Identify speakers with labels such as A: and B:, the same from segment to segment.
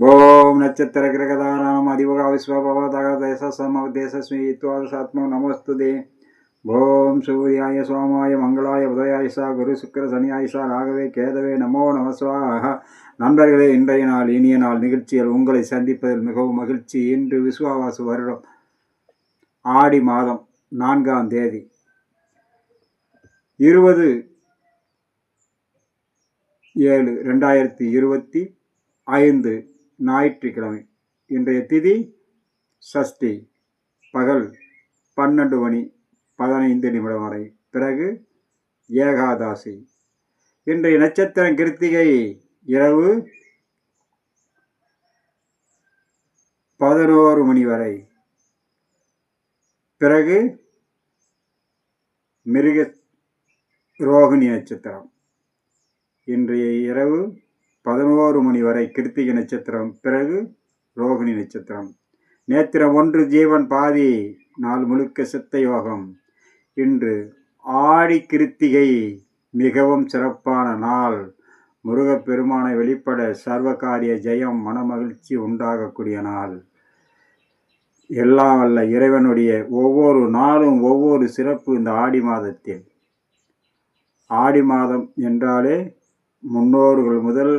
A: ஓம் நட்சத்திர கிரகதாராம் அதிபக விஸ்வபவதக தேசசம தேசஸ்மி நமஸ்துதே. ஓம் சூர்யாய சோமாய மங்களாய உதயாயிஷா குரு சுக்கர சனியாயிஷா ராகவே கேதவே நமோ நமஸ்வாக நண்பர்களே இன்றைய நாள் இனிய நாள் நிகழ்ச்சியில் உங்களை சந்திப்பதில் மிகவும் மகிழ்ச்சி. இன்று விஸ்வாவாசு வருடம். ஆடி மாதம் நான்காம் தேதி. இருபது ஏழு ரெண்டாயிரத்தி இருபத்தி ஐந்து ஞாயிற்றுக்கிழமை. இன்றைய திதி சஷ்டி பகல் பன்னெண்டு மணி பதினைந்து நிமிடம் வரை. பிறகு ஏகாதாசி. இன்றைய நட்சத்திரம் கிருத்திகை இரவு பதினோரு மணி வரை. பிறகு மிருக ரோகிணி நட்சத்திரம். இன்றைய இரவு பதினோரு மணி வரை கிருத்திகை நட்சத்திரம் பிறகு ரோகிணி நட்சத்திரம். நேத்திரம் ஒன்று ஜீவன் பாதி நாள் முழுக்க சித்த யோகம் இன்று ஆடி கிருத்திகை மிகவும் சிறப்பான நாள். முருகப்பெருமானை வெளிப்பட சர்வகாரிய ஜெயம் மனமகிழ்ச்சி உண்டாகக்கூடிய நாள். எல்லாம் வல்ல இறைவனுடைய ஒவ்வொரு நாளும் ஒவ்வொரு சிறப்பு இந்த ஆடி மாதத்தில். ஆடி மாதம் என்றாலே முன்னோர்கள் முதல்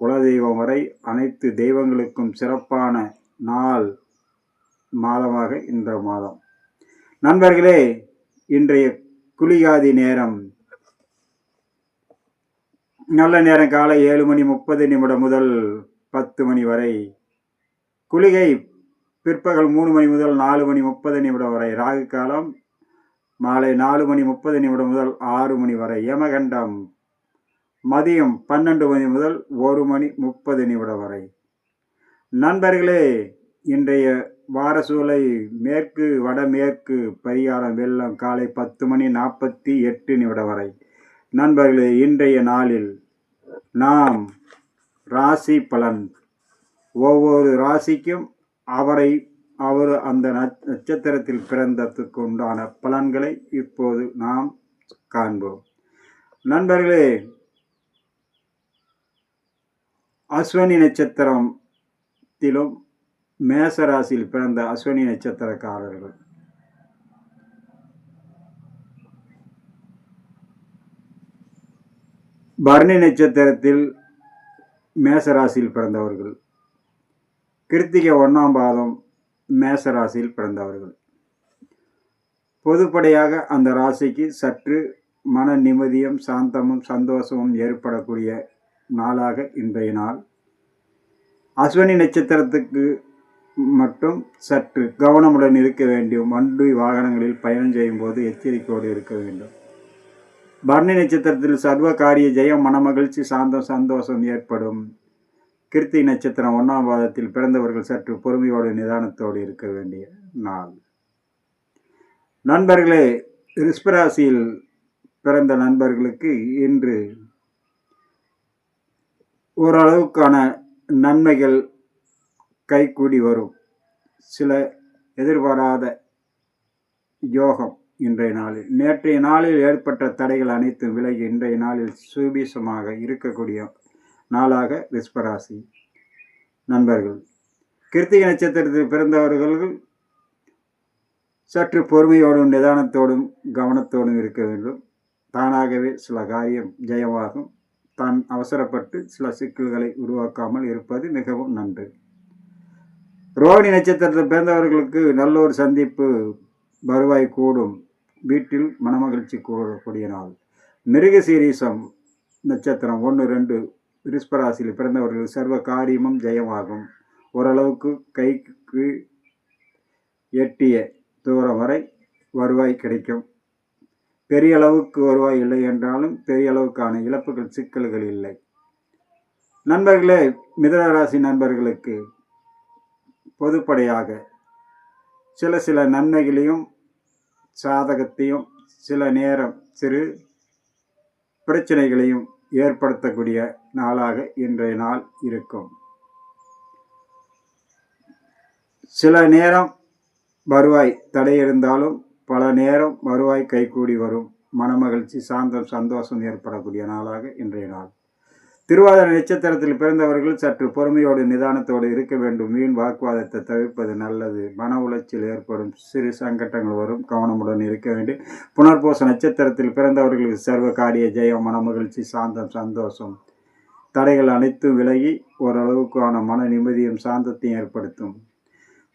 A: குலதெய்வம் வரை அனைத்து தெய்வங்களுக்கும் சிறப்பான நாள் மாதமாக இந்த மாதம். நண்பர்களே இன்றைய குளிகாதி நேரம். நல்ல நேரம் காலை ஏழு மணி முப்பது நிமிடம் முதல் பத்து மணி வரை. குளிகை பிற்பகல் மூணு மணி முதல் நாலு மணி முப்பது நிமிடம் வரை. ராகு காலம் மாலை நாலு மணி முப்பது நிமிடம் முதல் ஆறு மணி வரை. யமகண்டம் மதியம் பன்னெண்டு மணி முதல் ஒரு மணி முப்பது நிமிடம் வரை. நண்பர்களே இன்றைய வாரசூலை மேற்கு வடமேற்கு பரிகாரம் வெள்ளம் காலை பத்து மணி நாற்பத்தி எட்டு நிமிடம் வரை. நண்பர்களே இன்றைய நாளில் நாம் ராசி பலன். ஒவ்வொரு ராசிக்கும் அவரை அவர் அந்த நட்சத்திரத்தில் பிறந்ததுக்கு உண்டான பலன்களை இப்போது நாம் காண்போம். நண்பர்களே அஸ்வனி நட்சத்திரத்திலும் மேச ராசியில் பிறந்த அஸ்வனி நட்சத்திரக்காரர்கள். பரணி நட்சத்திரத்தில் மேச ராசியில் பிறந்தவர்கள். கிருத்திகை ஒன்றாம் பாதம் மேச ராசியில் பிறந்தவர்கள். பொதுப்படையாக அந்த ராசிக்கு சற்று மன நிம்மதியும் சாந்தமும் சந்தோஷமும் ஏற்படக்கூடிய நாளாக இன்றைய நாள். அஸ்வினி நட்சத்திரத்துக்கு மட்டும் சற்று கவனமுடன் இருக்க வேண்டும் வண்டி வாகனங்களில் பயணம் செய்யும் போது எச்சரிக்கையோடு இருக்க வேண்டும். பரணி நட்சத்திரத்தில் சர்வ காரிய ஜெயம் மனமகிழ்ச்சி சாந்தம் சந்தோஷம் ஏற்படும். கிருத்தி நட்சத்திரம் ஒன்றாம் பாதத்தில் பிறந்தவர்கள் சற்று பொறுமையோடு நிதானத்தோடு இருக்க வேண்டிய நாள். நண்பர்களே ரிஸ்பராசியில் பிறந்த நண்பர்களுக்கு இன்று ஓரளவுக்கான நன்மைகள் கைகூடி வரும். சில எதிர்பாராத யோகம் இன்றைய நாளில். நேற்றைய நாளில் ஏற்பட்ட தடைகள் அனைத்தும் விலகி இன்றைய நாளில் சுபீசமாக இருக்கக்கூடிய நாளாக ரிஷ்பராசி நண்பர்கள் கிருத்திகை நட்சத்திரத்தில் பிறந்தவர்கள் சற்று பொறுமையோடும் நிதானத்தோடும் கவனத்தோடும் இருக்க வேண்டும். தானாகவே சில காரியம் ஜெயமாகும். தான் அவசரப்பட்டு சில சிக்கல்களை உருவாக்காமல் இருப்பது மிகவும் நன்று. ரோஹிணி நட்சத்திரத்தில் பிறந்தவர்களுக்கு நல்ல ஒரு சந்திப்பு வருவாய் கூடும். வீட்டில் மனமகிழ்ச்சி கூடக்கூடிய நாள். மிருகசீரிசம் நட்சத்திரம் ஒன்று ரெண்டு. ரிஸ்பராசியில் பிறந்தவர்கள் சர்வ காரியமும் ஜெயமாகும். ஓரளவுக்கு கைக்கு எட்டிய தூரம் வரை வருவாய் கிடைக்கும். பெரிய அளவுக்கு வருவாய் இல்லை என்றாலும் பெரிய அளவுக்கான இழப்புகள் சிக்கல்கள் இல்லை. நண்பர்களே மிதனராசி நண்பர்களுக்கு பொதுப்படையாக சில சில நன்மைகளையும் சாதகத்தையும் சில நேரம் சிறு பிரச்சனைகளையும் ஏற்படுத்தக்கூடிய நாளாக இன்றைய நாள் இருக்கும். சில நேரம் வருவாய் தடை இருந்தாலும் பல நேரம் வருவாய் கைகூடி வரும். மனமகிழ்ச்சி சாந்தம் சந்தோஷம் ஏற்படக்கூடிய நாளாக இன்றைய நாள். திருவாதிரை நட்சத்திரத்தில் பிறந்தவர்கள் சற்று பொறுமையோடு நிதானத்தோடு இருக்க வேண்டும். வீண் வாக்குவாதத்தை தவிர்ப்பது நல்லது. மன உளைச்சல் ஏற்படும். சிறு சங்கட்டங்கள் வரும். கவனமுடன் இருக்க வேண்டும். புனர்பூச நட்சத்திரத்தில் பிறந்தவர்களுக்கு சர்வ காரிய ஜெயம் மனமகிழ்ச்சி சாந்தம் சந்தோஷம். தடைகள் அனைத்தும் விலகி ஓரளவுக்கான மன நிம்மதியும் சாந்தத்தையும் ஏற்படுத்தும்.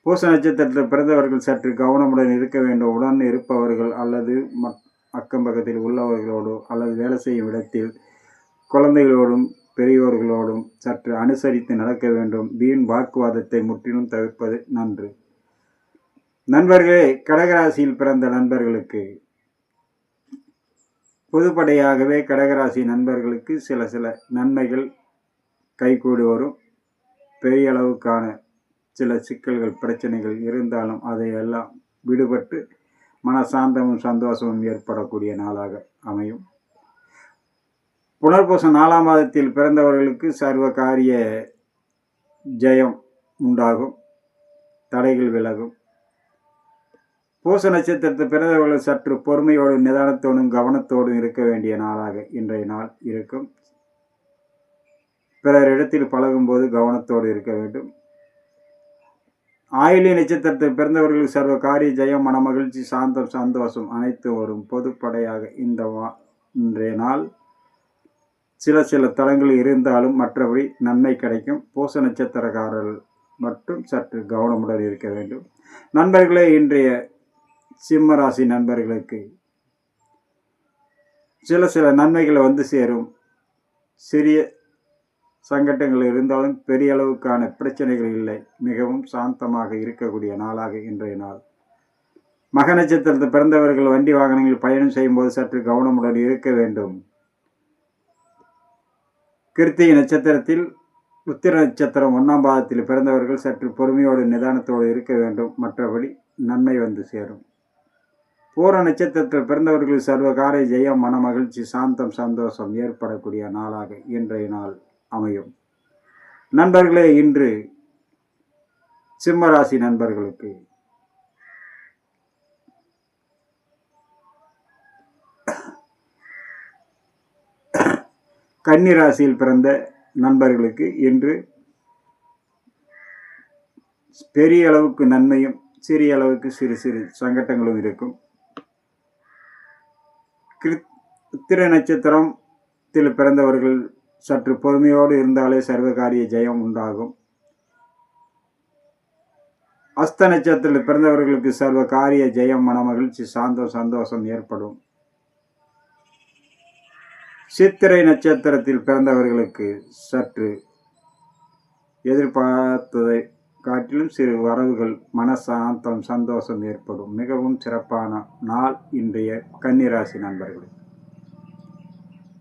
A: பூச நட்சத்திரத்தில் பிறந்தவர்கள் சற்று கவனமுடன் இருக்க வேண்டும். உடன் இருப்பவர்கள் அல்லது மக் அக்கம் பக்கத்தில் உள்ளவர்களோடு அல்லது வேலை செய்யும் இடத்தில் குழந்தைகளோடும் பெரியோர்களோடும் சற்று அனுசரித்து நடக்க வேண்டும். வீண் வாக்குவாதத்தை முற்றிலும் தவிர்ப்பது நன்று. நண்பர்களே கடகராசியில் பிறந்த நண்பர்களுக்கு பொதுப்படையாகவே கடகராசி நண்பர்களுக்கு சில சில நன்மைகள் கைகூடி வரும். பெரிய அளவுக்கான சில சிக்கல்கள் பிரச்சனைகள் இருந்தாலும் அதையெல்லாம் விடுபட்டு மனசாந்தமும் சந்தோஷமும் ஏற்படக்கூடிய நாளாக அமையும். புனர்பூசம் நாலாம் மாதத்தில் பிறந்தவர்களுக்கு சர்வ காரிய ஜெயம் உண்டாகும். தடைகள் விலகும். பூச நட்சத்திரத்தை பிறந்தவர்கள் சற்று பொறுமையோடும் நிதானத்தோடும் கவனத்தோடும் இருக்க வேண்டிய நாளாக இன்றைய நாள் இருக்கும். பிறர் இடத்தில் பழகும்போது கவனத்தோடு இருக்க வேண்டும். ஆயிலி நட்சத்திரத்தில் பிறந்தவர்களுக்கு சர்வ காரிய ஜெயம் மனமகிழ்ச்சி சாந்தம் சந்தோஷம் அனைத்து வரும். பொதுப்படையாக இந்த வா இன்றைய நாள் சில சில தலங்கள் இருந்தாலும் மற்றபடி நன்மை கிடைக்கும். பூச நட்சத்திரக்காரர்கள் மட்டும் சற்று கவனமுடன் இருக்க வேண்டும். நண்பர்களே இன்றைய சிம்ம ராசி நண்பர்களுக்கு சில சில நன்மைகளை வந்து சேரும். சிறிய சங்கட்டங்கள் இருந்தாலும் பெரிய அளவுக்கான பிரச்சனைகள் இல்லை. மிகவும் சாந்தமாக இருக்கக்கூடிய நாளாக இன்றைய நாள். மக நட்சத்திரத்தில் பிறந்தவர்கள் வண்டி வாகனங்களில் பயணம் செய்யும்போது சற்று கவனமுடன் இருக்க வேண்டும். கிருத்திகை நட்சத்திரத்தில் உத்திர நட்சத்திரம் ஒன்றாம் பாதத்தில் பிறந்தவர்கள் சற்று பொறுமையோடு நிதானத்தோடு இருக்க வேண்டும். மற்றபடி நன்மை வந்து சேரும். பூர நட்சத்திரத்தில் பிறந்தவர்கள் சர்வ ஜெயம் மன மகிழ்ச்சி சாந்தம் சந்தோஷம் ஏற்படக்கூடிய நாளாக இன்றைய நாள். அமையும். நண்பர்களே இன்று சிம்மராசி நண்பர்களுக்கு கன்னிராசியில் பிறந்த நண்பர்களுக்கு இன்று பெரிய அளவுக்கு நன்மையும் சிறிய அளவுக்கு சிறு சிறு சங்கட்டங்களும் இருக்கும். கிருத் நட்சத்திரத்தில் பிறந்தவர்கள் சற்று பொறுமையோடு இருந்தாலே சர்வகாரிய ஜெயம் உண்டாகும். அஸ்த நட்சத்திரத்தில் பிறந்தவர்களுக்கு சர்வ காரிய ஜெயம் மன மகிழ்ச்சி சாந்தம் சந்தோஷம் ஏற்படும். சித்திரை நட்சத்திரத்தில் பிறந்தவர்களுக்கு சற்று எதிர்பார்த்ததை காட்டிலும் சிறு வரவுகள் மனசாந்தம் சந்தோஷம் ஏற்படும். மிகவும் சிறப்பான நாள் இன்றைய கன்னிராசி நண்பர்களே.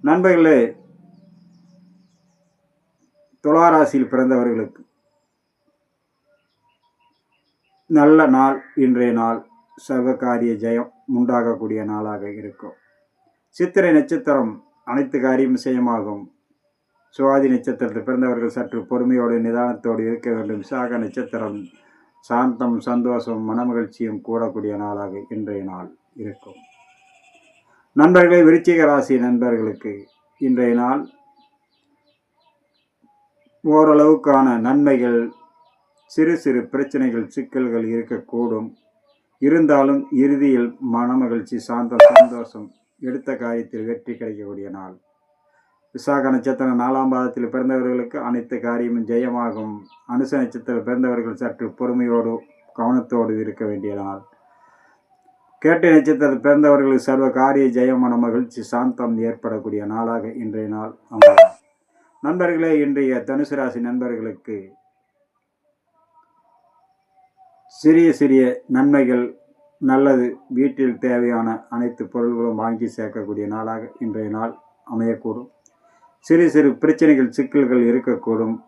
A: நண்பர்களே துளாராசியில் பிறந்தவர்களுக்கு நல்ல நாள் இன்றைய நாள் சர்வகாரிய ஜெயம் உண்டாகக்கூடிய நாளாக இருக்கும். சித்திரை நட்சத்திரம் அனைத்து காரியம் விஷயமாகும். சுவாதி நட்சத்திரத்தில் பிறந்தவர்கள் சற்று பொறுமையோடு நிதானத்தோடு இருக்க வேண்டும். விசாக நட்சத்திரம் சாந்தம் சந்தோஷம் மனமகிழ்ச்சியும் கூடக்கூடிய நாளாக இன்றைய நாள் இருக்கும். நண்பர்களே விருச்சிக ராசி நண்பர்களுக்கு இன்றைய நாள் ஓரளவுக்கான நன்மைகள் சிறு சிறு பிரச்சனைகள் சிக்கல்கள் இருக்கக்கூடும். இருந்தாலும் இறுதியில் மனமகிழ்ச்சி சாந்தம் சந்தோஷம் எடுத்த காரியத்தில் வெற்றி கிடைக்கக்கூடிய நாள். விசாக நட்சத்திரம் நாலாம் பாதத்தில் பிறந்தவர்களுக்கு அனைத்து காரியமும் ஜெயமாகும். அனுச நட்சத்திரம் பிறந்தவர்கள் சற்று பொறுமையோடு கவனத்தோடு இருக்க வேண்டிய நாள். கேட்டை நட்சத்திரத்தில் பிறந்தவர்களுக்கு சர்வ காரிய ஜெயமான மகிழ்ச்சி சாந்தம் ஏற்படக்கூடிய நாளாக இன்றைய நாள் அமையும். நண்பர்களே இன்றைய தனுசு ராசி நண்பர்களுக்கு சிறிய சிறிய நன்மைகள் நல்லது வீட்டில் தேவையான அனைத்து பொருள்களும் வாங்கி சேர்க்கக்கூடிய நாளாக இன்றைய நாள் அமையக்கூடும். சிறு சிறு பிரச்சனைகள் சிக்கல்கள் இருக்கக்கூடும்.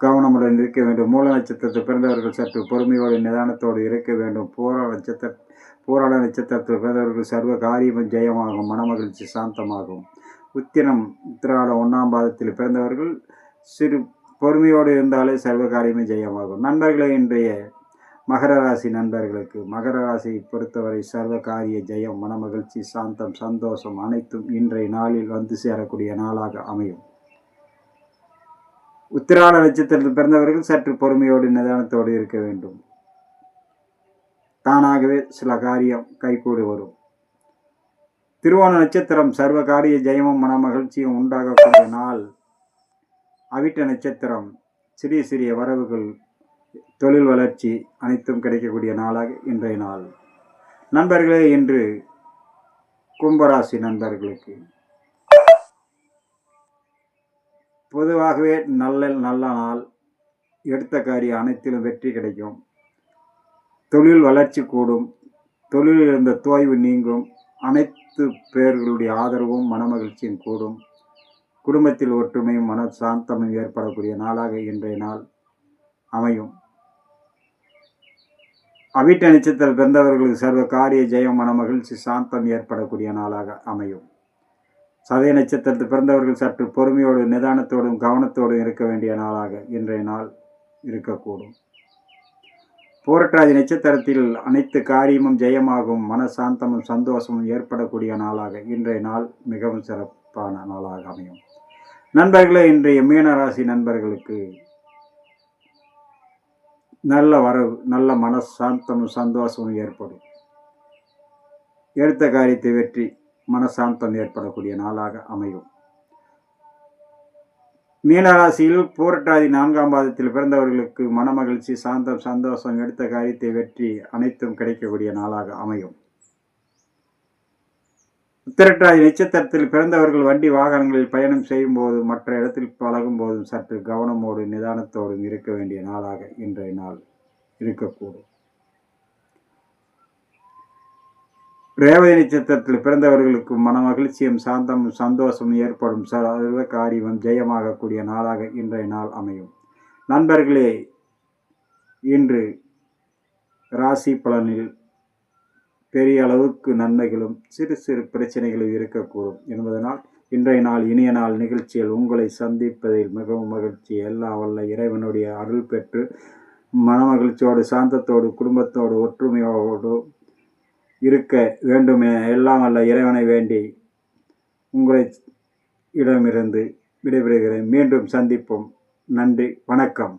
A: கவனமுடன் இருக்க வேண்டும். மூல நட்சத்திரத்தில் பிறந்தவர்கள் சற்று பொறுமையோடு நிதானத்தோடு இருக்க வேண்டும். போராட நட்சத்திர போராட நட்சத்திரத்தில் பிறந்தவர்கள் சர்வ காரியமும் ஜெயமாகும். மனமகிழ்ச்சி சாந்தமாகும். உத்திரம் உத்திராட ஒன்றாம் பாதத்தில் பிறந்தவர்கள் சிறு பொறுமையோடு இருந்தாலே சர்வ காரியமே ஜெயமாகும். நண்பர்களே இன்றைய மகர ராசி நண்பர்களுக்கு மகர ராசியை பொறுத்தவரை சர்வ காரிய ஜெயம் மனமகிழ்ச்சி சாந்தம் சந்தோஷம் அனைத்தும் இன்றைய நாளில் வந்து சேரக்கூடிய நாளாக அமையும். உத்திராட நட்சத்திரத்தில் பிறந்தவர்கள் சற்று பொறுமையோடு நிதானத்தோடு இருக்க வேண்டும். தானாகவே சில காரியம் கைகூடி வரும். திருவோண நட்சத்திரம் சர்வ காரிய ஜெயமும் மன மகிழ்ச்சியும் உண்டாகக்கூடிய நாள். அவிட்ட நட்சத்திரம் சிறிய சிறிய வரவுகள் தொழில் வளர்ச்சி அனைத்தும் கிடைக்கக்கூடிய நாளாக இன்றைய நாள். நண்பர்களே இன்று கும்பராசி நண்பர்களுக்கு. பொதுவாகவே நல்ல நல்ல நாள். எடுத்த காரியம் அனைத்திலும் வெற்றி கிடைக்கும். தொழில் வளர்ச்சி கூடும். தொழிலில் இருந்த தோய்வு நீங்கும். அனைத்து பேர்களுடைய ஆதரவும் மனமகிழ்ச்சியும் கூடும். குடும்பத்தில் ஒற்றுமையும் மன சாந்தமும் ஏற்படக்கூடிய நாளாக இன்றைய நாள் அமையும். அவிட்ட நட்சத்திரம் பிறந்தவர்களுக்கு சர்வ காரிய ஜெயம் மன மகிழ்ச்சி சாந்தம் ஏற்படக்கூடிய நாளாக அமையும். சதய நட்சத்திரத்தில் பிறந்தவர்கள் சற்று பொறுமையோடு நிதானத்தோடும் கவனத்தோடும் இருக்க வேண்டிய நாளாக இன்றைய நாள் இருக்கக்கூடும். பூரட்டாதி நட்சத்திரத்தில் அனைத்து காரியமும் ஜெயமாகும் மனசாந்தமும் சந்தோஷமும் ஏற்படக்கூடிய நாளாக இன்றைய நாள் மிகவும் சிறப்பான நாளாக அமையும். நண்பர்களே இன்றைய மீனராசி நண்பர்களுக்கு நல்ல வரவு நல்ல மனசாந்தமும் சந்தோஷமும் ஏற்படும். எடுத்த காரியத்தை வெற்றி மனசாந்தம் ஏற்படக்கூடிய நாளாக அமையும். மீனராசியில் பூரட்டாதி நான்காம் பாதத்தில் பிறந்தவர்களுக்கு மனமகிழ்ச்சி சாந்தம் சந்தோஷம் எடுத்த காரியத்தை வெற்றி அனைத்தும் கிடைக்கக்கூடிய நாளாக அமையும். உத்திரட்டாதி நட்சத்திரத்தில் பிறந்தவர்கள் வண்டி வாகனங்களில் பயணம் செய்யும் போது மற்ற இடத்தில் பழகும் போதும் சற்று கவனமோடு நிதானத்தோடும் இருக்க வேண்டிய நாளாக இன்றைய நாள் இருக்கக்கூடும். ரேவதி நட்சத்திரத்தில் பிறந்தவர்களுக்கு மன மகிழ்ச்சியும் சாந்தமும் சந்தோஷமும் ஏற்படும் சர்வ காரியம் ஜெயமாகக்கூடிய நாளாக இன்றைய நாள் அமையும். நண்பர்களே இன்று ராசி பலனில் பெரிய அளவுக்கு நன்மைகளும் சிறு சிறு பிரச்சனைகளும் இருக்கக்கூடும். என்பதனால் இன்றைய நாள் இனிய நாள் நிகழ்ச்சியில் உங்களை சந்திப்பதில் மிகவும் மகிழ்ச்சி. எல்லா வல்ல இறைவனுடைய அருள் பெற்று மனமகிழ்ச்சியோடு சாந்தத்தோடு குடும்பத்தோடு ஒற்றுமையோடு இருக்க வேண்டுமே எல்லாம் அல்ல இறைவனை வேண்டி உங்களை இடமிருந்து விடைபெறுகிறேன். மீண்டும் சந்திப்போம். நன்றி வணக்கம்.